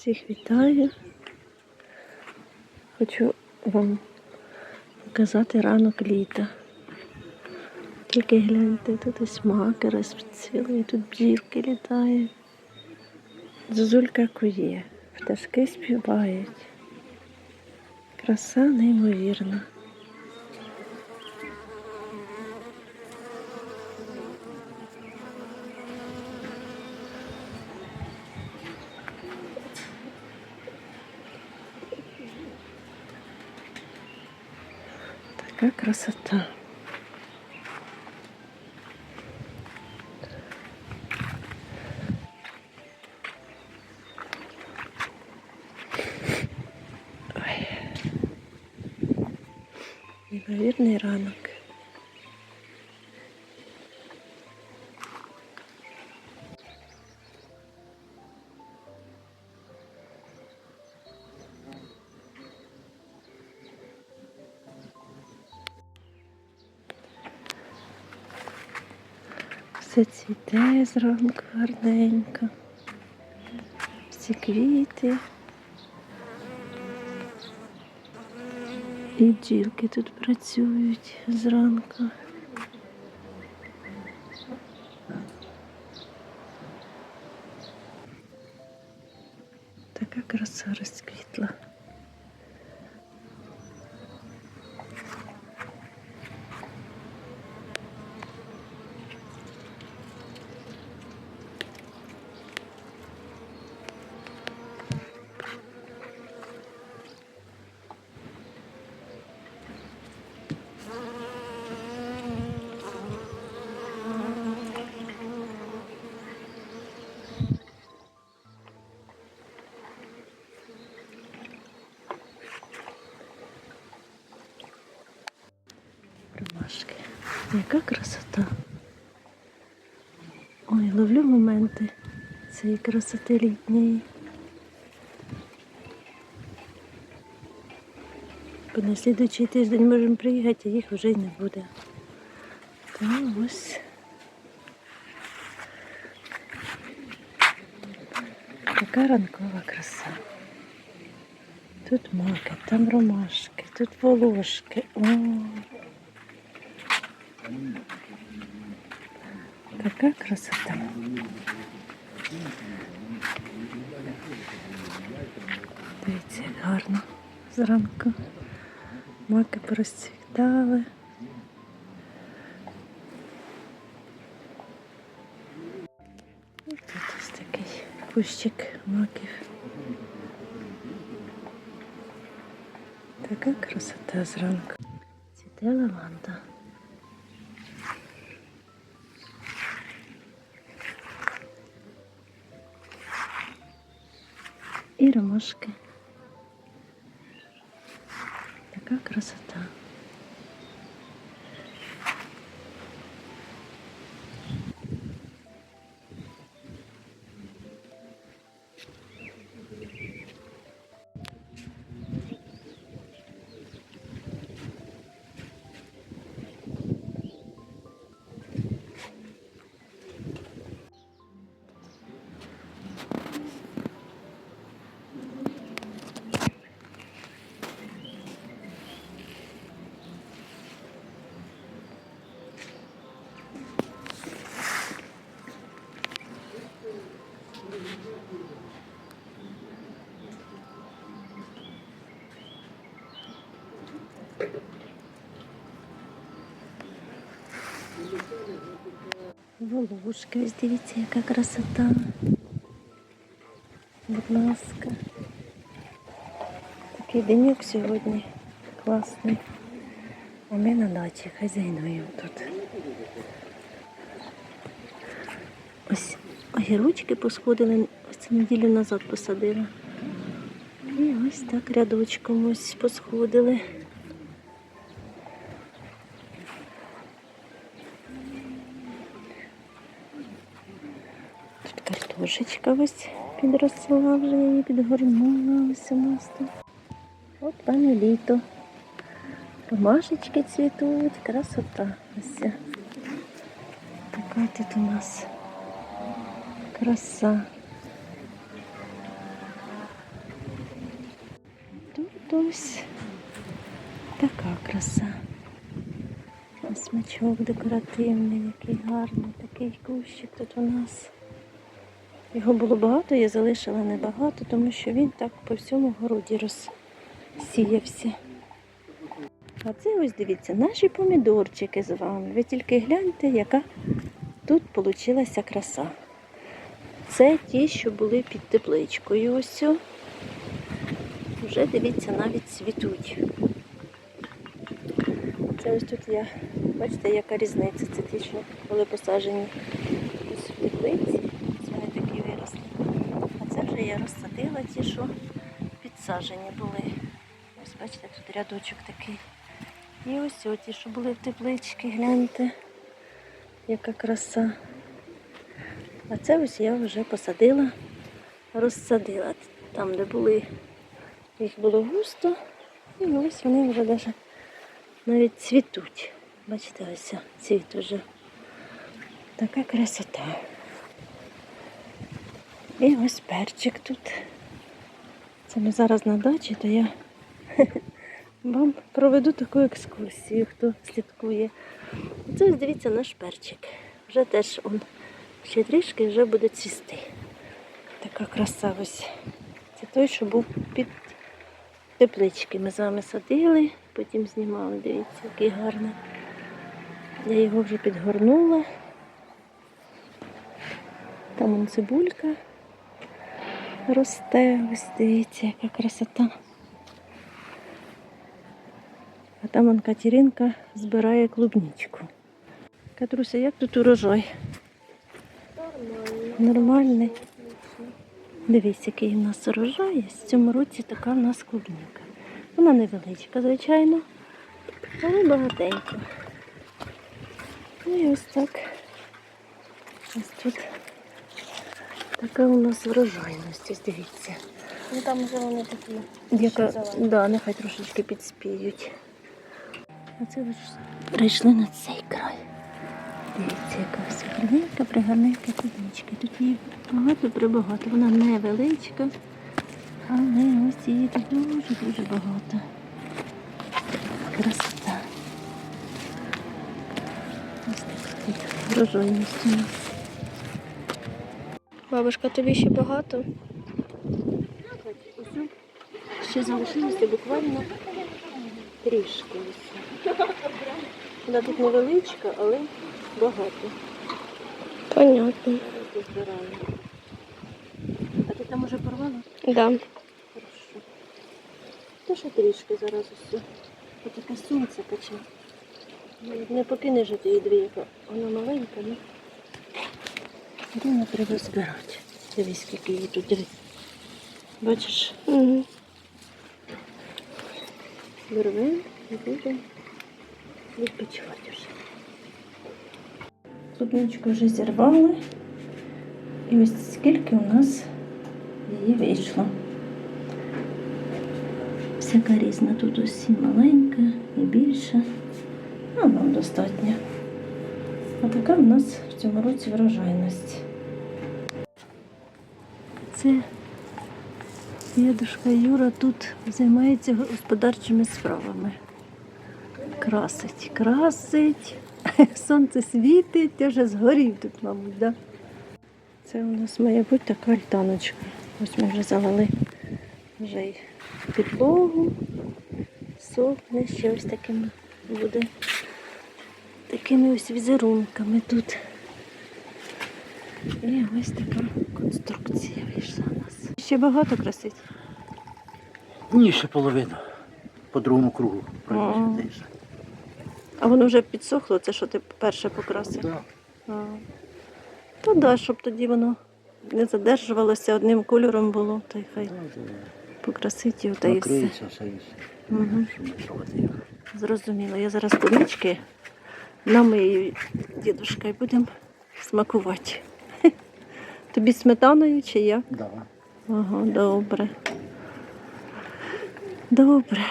Всіх вітаю. Хочу вам показати ранок літа. Тільки гляньте, тут ось маки розцвіли, тут бджілки літають. Зозулька кує, пташки співають. Краса неймовірна. Така красота. Ой. Неймовірний ранок. Все цвіте зранку гарненько. Всі квіти. І бджілки тут працюють зранку. Яка красота. Ой, ловлю моменти цієї красоти літньої. Бо на слідуючий тиждень можемо приїхати, а їх вже й не буде. Та ось. Така ранкова краса. Тут маки, там ромашки, тут волошки. О, така красота. Дивіться, як гарно зранку. Маки порозцвітали. І Тут ось такий кущик маків. Така красота зранку. Цвіте лаванда. І ромашки. Волошки, ось дивіться, яка красота. Будь ласка. Такий денек сьогодні класний. А ми на дачі хазяйнуємо тут. Ось огірочки посходили, ось неділю назад посадила. І ось так рядочком ось посходили. Картошечка ось підросла вже, її підгорнула ось у нас тут. От вам і літо. Ромашечки цвітуть, красота. Ось. Така тут у нас краса. Тут ось така краса. Ось мачок декоративний, який гарний, такий кущик тут у нас. Його було багато, я залишила небагато, тому що він так по всьому городі розсіявся. А це ось дивіться, наші помідорчики з вами. Ви тільки гляньте, яка тут вийшла краса. Це ті, що були під тепличкою. Ось. Вже дивіться, навіть цвітуть. Це ось тут я, бачите, яка різниця. Це ті, що були посаджені ось в теплиці. Ось вони такі виросли. А я розсадила ті, що підсаджені були. Ось бачите, тут рядочок такий. І ось о, ті, що були в тепличці, гляньте, яка краса. А це ось я вже посадила, розсадила. Там, де були, їх було густо, і ось вони вже даже навіть цвітуть. Бачите, ось цвіт вже. Така красота. І ось перчик тут. Це ми зараз на дачі, то я вам проведу таку екскурсію, хто слідкує. Це ось дивіться наш перчик. Вже теж он ще трішки вже буде цвісти. Така краса ось. Це той, що був під теплички. Ми з вами садили, потім знімали. Дивіться, який гарний. Я його вже підгорнула. Там цибулька росте. Ось дивіться, яка красота. А там он Катеринка збирає клубничку. Катруся, як тут урожай? Нормальний. Нормальний. Дивись, який у нас урожай. В цьому році така в нас клубніка. Вона невеличка, звичайно, але багатенька. Ну і ось так. Ось тут така у нас врожайність, ось дивіться. Ну там вже вони такі. Яка, да, нехай трошечки підспіють. А це ви прийшли на цей край. Дивіться, яка вся гарненька, пригарненька клубничка. Тут її багато прибагато. Вона невеличка, але ось її тут дуже-дуже багато. Красота. Ось така врожайність у нас. Бабушка, тобі ще багато? Ще залишилося буквально трішки. Вона тут невеличка, але багато. Понятно. А ти там уже порвала? Да. Хорошо. То ще трішки зараз усе. Ось таке сонце пече. Ну, Не покинеш ти її дві, яка вона маленька, ну. Треба збирати. Дивись, скільки її тут дивись. Бачиш? Угу. І будемо відпочивати вже. Клубничку вже зірвали. І ось скільки у нас її вийшло. Всяка різна тут усі маленька і більша. А нам достатньо. А така в нас в цьому році врожайність. Це Дідушка Юра тут займається господарчими справами. Красить, красить. Сонце світить, ти вже згорів тут, мабуть, да? Це у нас має бути така альтаночка. Ось ми вже залили вже й підлогу. Сохне ще ось таким буде. Такими ось візерунками тут. І ось така конструкція. Ще багато красить. Ні, ще половина. По другому кругу А. А воно вже підсохло, це що ти перше покрасив? Да. А. То да, щоб тоді воно не задержувалося, одним кольором було, та й хай покрасить його та і все. Угу. Зрозуміло. Я зараз клубнички намию дідушка і будемо смакувати. Тобі сметаною чи як? Да. Ага, добре. Добре.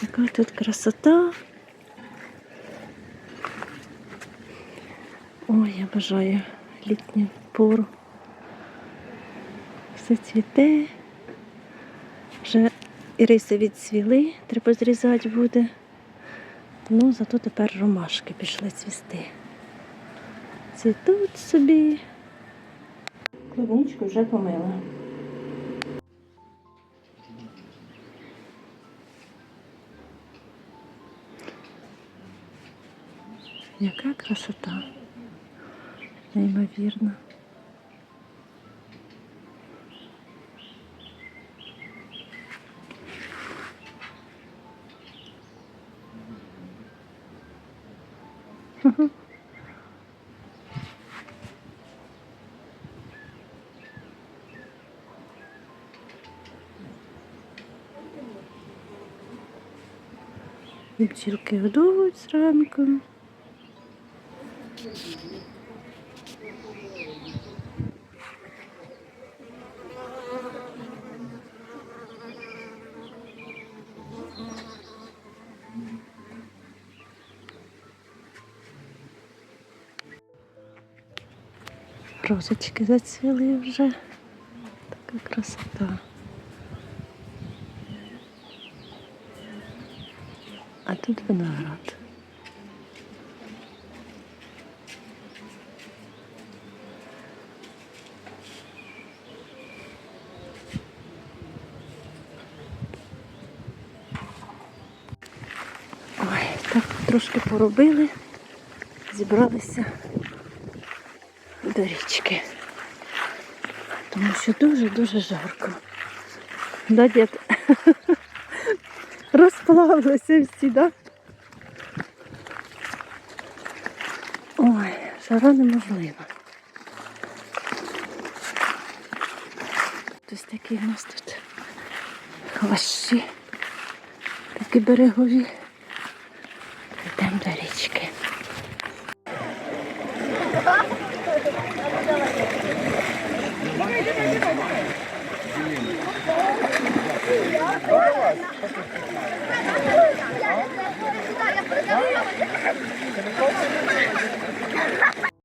Така тут красота. Ой, я бажаю літню пору. Все цвіте. Вже іриси відцвіли, треба зрізати буде. Ну, зато тепер ромашки пішли цвісти. Цвітуть собі. Клубничку вже помила. Яка красота. Неймовірно. Бджілки годують зранку. Розочки зацвіли вже. Така красота. А тут виноград. Ой, так трошки поробили, зібралися до річки. Тому що дуже-дуже жарко. Да, дід? Розплавилися всі, да? Ой, жара неможлива. Ось такі в нас тут хвощі, такі берегові. Йдемо до річки. เดี๋ยวจะเป็นโค้ง